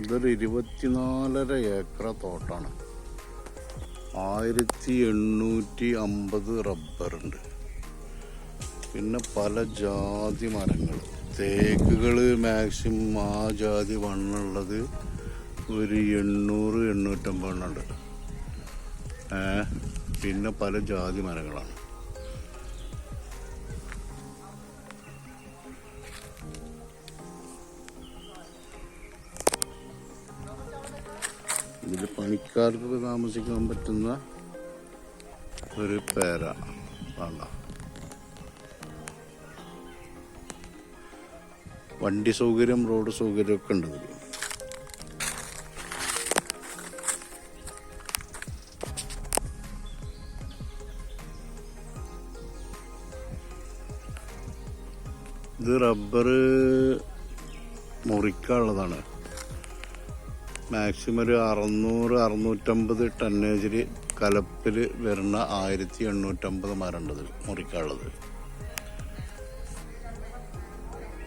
ഇതൊരു ഇരുപത്തിനാലര ഏക്കർ തോട്ടാണ്. ആയിരത്തി എണ്ണൂറ്റി അമ്പത് റബ്ബറുണ്ട് പിന്നെ പല ജാതി മരങ്ങൾ തേക്കുകൾ മാക്സിമം ആ ജാതി വണ്ണുള്ളത് ഒരു എണ്ണൂറ് എണ്ണൂറ്റമ്പത് എണ്ണുണ്ട് പിന്നെ പല ജാതി മരങ്ങളാണ്. പണിക്കാർക്ക് താമസിക്കാൻ പറ്റുന്ന ഒരു പേര. വേണ്ട. വണ്ടി സൗകര്യം റോഡ് സൗകര്യം ഒക്കെ ഉണ്ട് ഇതിൽ ഇത് റബ്ബർ മുറിക്കാനുള്ളതാണ്. മാക്സിമം ഒരു അറുന്നൂറ് അറുന്നൂറ്റമ്പത് ടണ്ണേജിൽ കലപ്പിൽ വരുന്ന ആയിരത്തി എണ്ണൂറ്റമ്പത് മരണ്ടത് മുറിക്കാനുള്ളത്.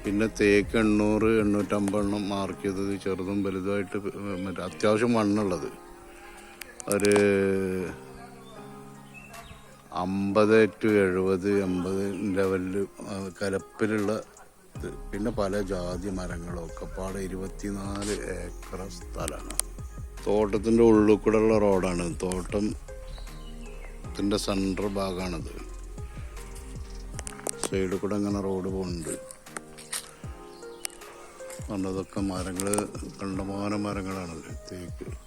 പിന്നെ തേക്ക് എണ്ണൂറ് എണ്ണൂറ്റമ്പെണ്ണം മാർക്ക് ചെയ്തത് ചെറുതും വലുതുമായിട്ട് മറ്റേ അത്യാവശ്യം മണ്ണുള്ളത്. ഒരു അമ്പത് ടു എഴുപത് എൺപത് ലെവലിൽ കലപ്പിലുള്ള ഇത് പിന്നെ പല ജാതി മരങ്ങളും ഒക്കെ പാടെ ഇരുപത്തിനാല് ഏക്കർ സ്ഥലമാണ്. തോട്ടത്തിന്റെ ഉള്ളിൽ കൂടെ ഉള്ള റോഡാണ് തോട്ടത്തിന്റെ സെൻട്രൽ ഭാഗമാണത്. സൈഡിൽ കൂടെ അങ്ങനെ റോഡ് പോകുന്നുണ്ട് അതുകൊണ്ടതൊക്കെ മരങ്ങൾ കണ്ടമാനം മരങ്ങളാണത്. തേക്ക്.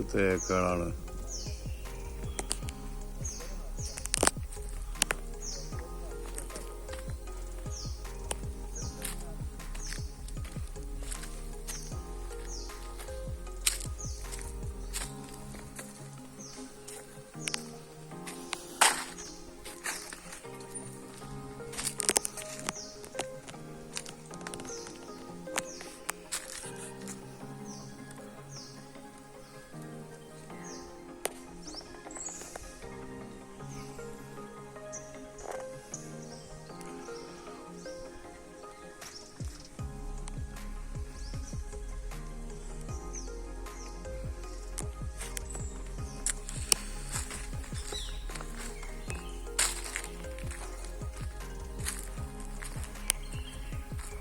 ഒക്കെ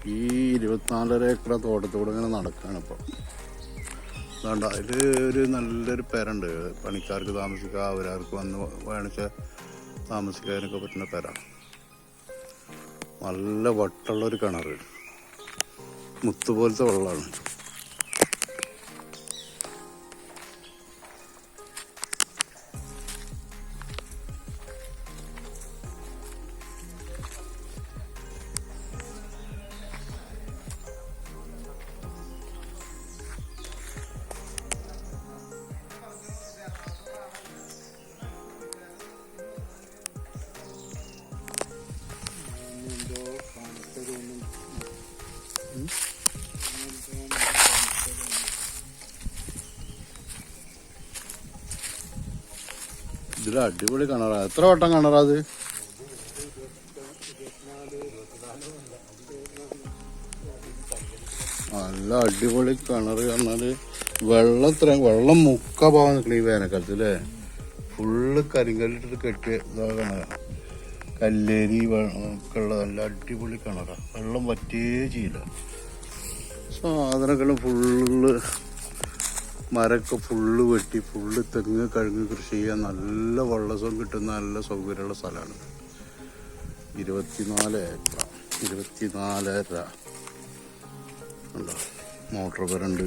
ഈ ഇരുപത്തിനാലര ഏക്കറ തോട്ടത്തോടെ ഇങ്ങനെ നടക്കുകയാണ് ഇപ്പം. അതുകൊണ്ട് അതിൽ ഒരു നല്ലൊരു പേരുണ്ട്. പണിക്കാർക്ക് താമസിക്കുക അവരാർക്ക് വന്ന് വേണിച്ച താമസിക്കാനൊക്കെ പറ്റുന്ന പേരാണ്. നല്ല വട്ടുള്ളൊരു കിണർ മുത്ത് പോലത്തെ വെള്ളമാണ്. ഇതിൽ അടിപൊളി കിണറാ. എത്ര വട്ടം കിണറാ അത്? നല്ല അടിപൊളി കിണർ പറഞ്ഞാൽ വെള്ളം ഇത്ര വെള്ളം മുക്ക പോകാൻ നിൽക്കണ ഈ വേനൽക്കാലത്ത് അല്ലേ ഫുള്ള് കരിങ്കല്ലിട്ടിട്ട് കെട്ടിയ കല്ലേരി വെ- നല്ല അടിപൊളി കിണറാ. വെള്ളം പറ്റേ ചെയ്യില്ല. സാധനങ്ങളും ഫുള്ള് മരമൊക്കെ ഫുള്ള് വെട്ടി ഫുള്ള് തെങ്ങ് കഴുങ്ങ് കൃഷി ചെയ്യാൻ നല്ല വെള്ളസം കിട്ടുന്ന നല്ല സൗകര്യമുള്ള സ്ഥലമാണ്. ഇരുപത്തിനാല് ഏക്കർ ഇരുപത്തിനാലര ഉണ്ടോ? മോട്ടോർ പേരുണ്ട്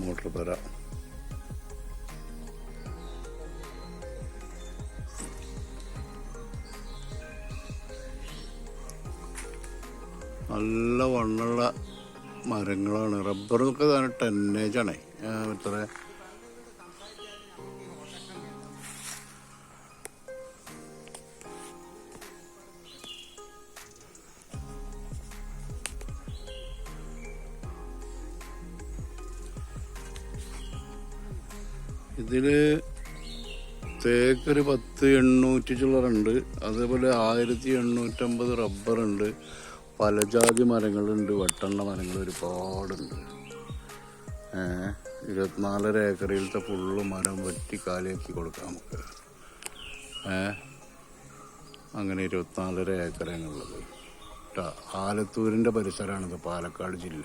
മോട്ടർ പെര നല്ല വണ്ണുള്ള മരങ്ങളാണ്. റബ്ബറൊക്കെ തന്നെ ടെന്നേജാണേ ഇത്ര ഇതിൽ തേക്ക് ഒരു പത്ത് എണ്ണൂറ്റി ചില്ലറുണ്ട് അതേപോലെ ആയിരത്തി എണ്ണൂറ്റമ്പത് റബ്ബറുണ്ട്. പലജാതി മരങ്ങളുണ്ട്. വെട്ടെണ്ണ മരങ്ങൾ ഒരുപാടുണ്ട്. ഇരുപത്തിനാലര ഏക്കറിലത്തെ ഫുള്ള് മരം വെട്ടി കാലിയാക്കി കൊടുക്കാം നമുക്ക്. അങ്ങനെ ഇരുപത്തിനാലര ഏക്കറാണുള്ളത്. ആലത്തൂരിന്റെ പരിസരമാണിത് പാലക്കാട് ജില്ല.